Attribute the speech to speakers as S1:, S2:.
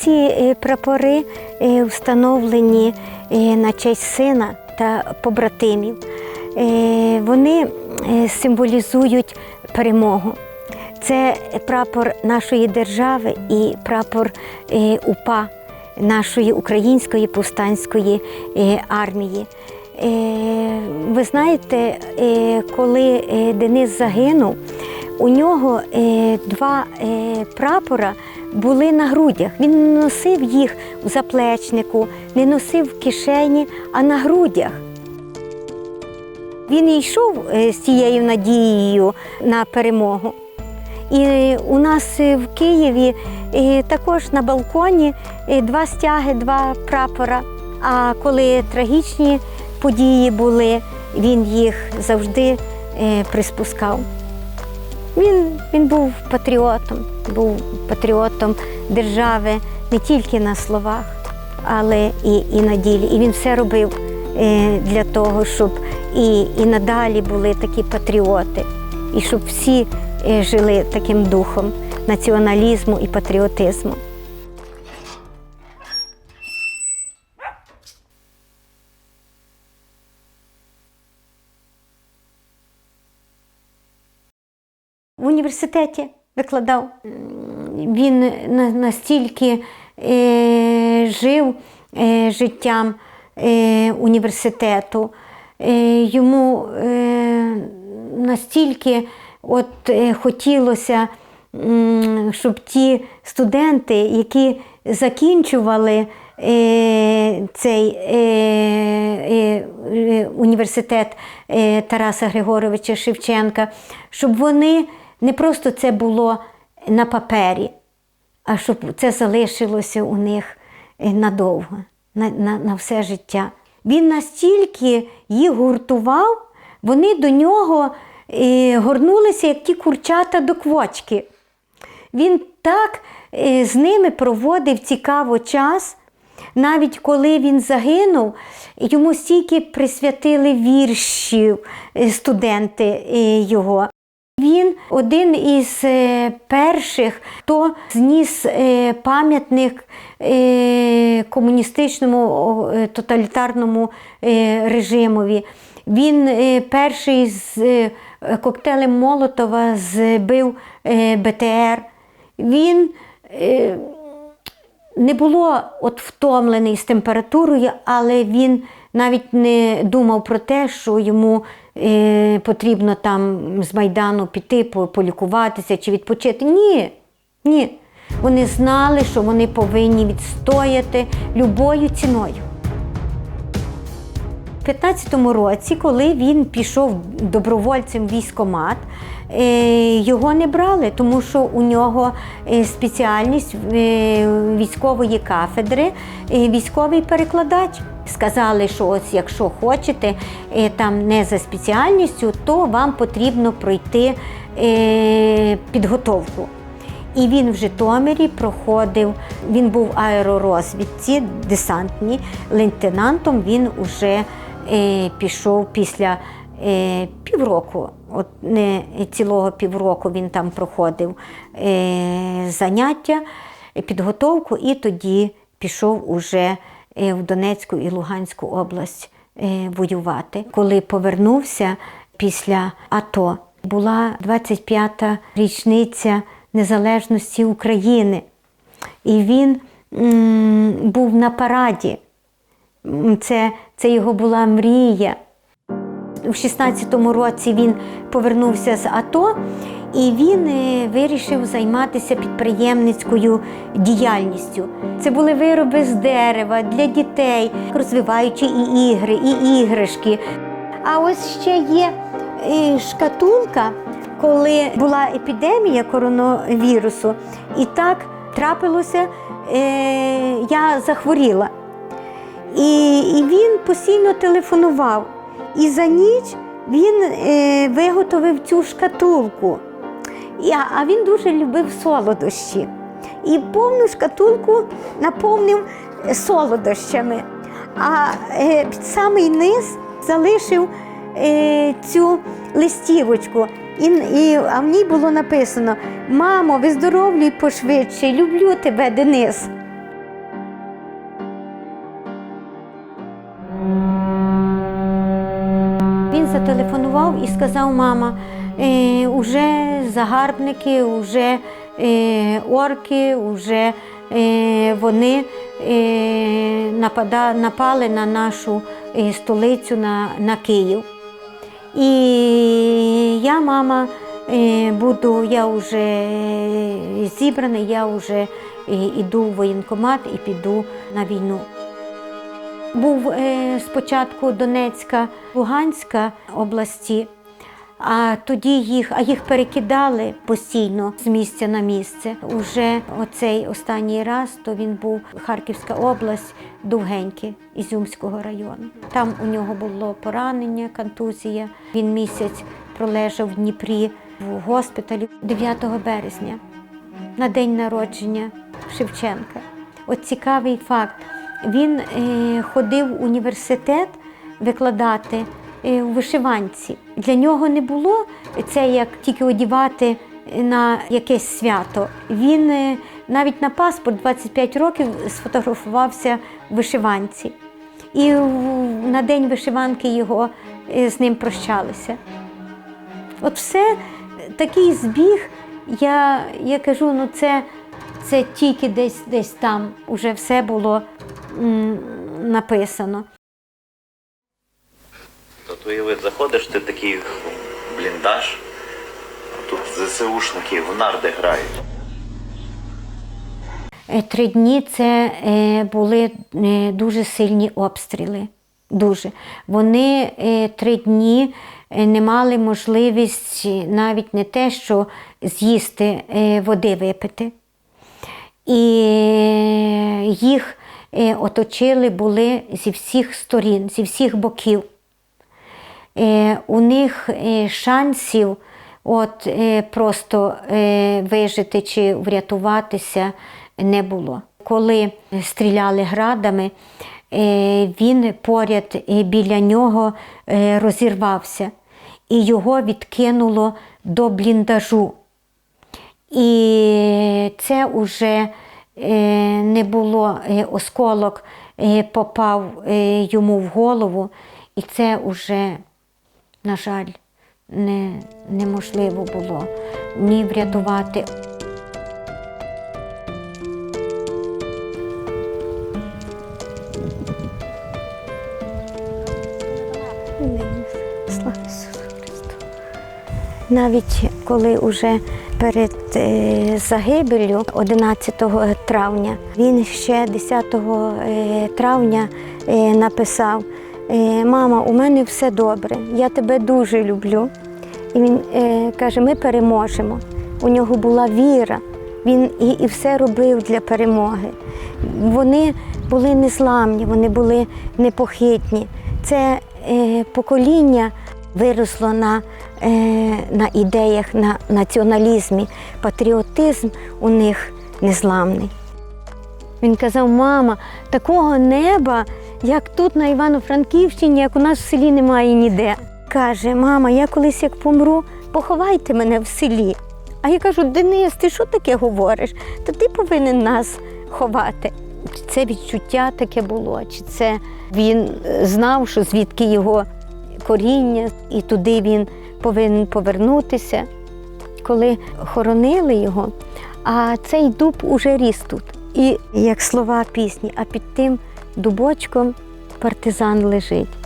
S1: Ці е, прапори е, встановлені е, на честь сина та побратимів. Вони символізують перемогу. Це прапор нашої держави і прапор УПА нашої української повстанської армії. Ви знаєте, коли Денис загинув, у нього два прапора були на грудях. Він не носив їх в заплечнику, не носив в кишені, а на грудях. Він йшов е, з цією надією на перемогу. І у нас е, в Києві е, також на балконі два стяги, два прапора. А коли трагічні події були, він їх завжди приспускав. Він, він був патріотом, був патріотом держави не тільки на словах, але і, і на ділі. І він все робив е, для того, щоб і, і надалі були такі патріоти, і щоб всі е, жили таким духом націоналізму і патріотизму. Університеті викладав. Він настільки е, жив е, життям е, університету, е, йому е, настільки от, е, хотілося, м, щоб ті студенти, які закінчували е, цей е, е, е, університет е, Тараса Григоровича Шевченка, щоб вони не просто це було на папері, а щоб це залишилося у них е, надовго, на, на, на все життя. Він настільки їх гуртував, вони до нього е, горнулися, як ті курчата до квочки. Він так е, з ними проводив цікаво час. Навіть коли він загинув, йому стільки присвятили віршів студенти його. Він один із е, перших, хто зніс е, пам'ятник е, комуністичному тоталітарному режимові. Він перший з коктейлем Молотова збив БТР. Він не було от втомлений з температурою, але він навіть не думав про те, що йому е, потрібно там з Майдану піти, полікуватися чи відпочити. Ні, ні. Вони знали, що вони повинні відстояти любою ціною. У 15-му році, коли він пішов добровольцем в військкомат, е, його не брали, тому що у нього е, спеціальність е, військової кафедри, військовий перекладач. Сказали, що ось якщо хочете там не за спеціальністю, то вам потрібно пройти підготовку. І він в Житомирі проходив, він був аеророзвідці, десантній, лейтенантом він вже е, пішов після е, півроку, от не цілого півроку він там проходив е, заняття, підготовку, і тоді пішов уже е, в Донецьку і Луганську область воювати. Коли повернувся після АТО, була 25-та річниця незалежності України. І він м, був на параді. Це, це його була мрія. У 16-му році він повернувся з АТО і він е, вирішив займатися підприємницькою діяльністю. Це були вироби з дерева для дітей, розвиваючи і ігри, і іграшки. А ось ще є е, шкатулка, коли була епідемія коронавірусу, і так трапилося, е, я захворіла. І, і він постійно телефонував. І за ніч він е, виготовив цю шкатулку. І, а- він дуже любив солодощі. І повну шкатулку наповнив солодощами. А е, під самий низ залишив е, цю листівочку. І, і, а в ній було написано: Мамо, виздоровлюй пошвидше, люблю тебе, Денис. І сказав мама, е, уже загарбники, уже е, орки, уже е, вони напали на нашу столицю, на, на Київ. І я, мама, буду, я вже зібрана, я вже йду в воєнкомат і піду на війну. Був спочатку Донецька, Луганська області, а тоді їх, а їх перекидали постійно з місця на місце. Уже оцей останній раз то він був Харківська область, Довгеньки Ізюмського району. Там у нього було поранення, контузія. Він місяць пролежав в Дніпрі в госпіталі 9 березня на день народження Шевченка. От цікавий факт. Він е, ходив в університет викладати у вишиванці. Для нього не було це як тільки одівати на якесь свято. Він е, навіть на паспорт 25 років сфотографувався в вишиванці. І на день вишиванки його е, з ним прощалися. От все такий збіг. Я, я кажу, ну це, це тільки десь десь там уже все було м, написано.
S2: От уяви, заходиш ти такий бліндаж, тут ЗСУшники в нарди грають.
S1: Е, Три дні це е, були е, дуже сильні обстріли. Дуже. Вони три дні не мали можливість навіть не те, що з'їсти води випити. І їх оточили були зі всіх сторін, зі всіх боків. Е, у них е, шансів от, е, просто вижити чи врятуватися не було. Коли стріляли градами, він поряд біля нього розірвався і його відкинуло до бліндажу. І це вже не було осколок, попав йому в голову, і це вже, на жаль, не, неможливо було ні врятувати. Навіть коли уже перед е, загибеллю 11 травня, він ще 10 е, травня е, написав: Мама, у мене все добре, я тебе дуже люблю. І він е, каже: ми переможемо. У нього була віра, він і, і все робив для перемоги. Вони були незламні, вони були непохитні. Це е, покоління виросло на, е, на ідеях, на націоналізмі. Патріотизм у них незламний. Він казав: мама, такого неба, як тут на Івано-Франківщині, як у нас в селі немає ніде. Каже, мама, я колись як помру, поховайте мене в селі. А я кажу, Денис, ти що таке говориш? Та ти повинен нас ховати. Чи це відчуття таке було, чи це він е, знав, що звідки його коріння, і туди він повинен повернутися. Коли хоронили його, а цей дуб уже ріс тут. І як слова пісні, а під тим дубочком партизан лежить.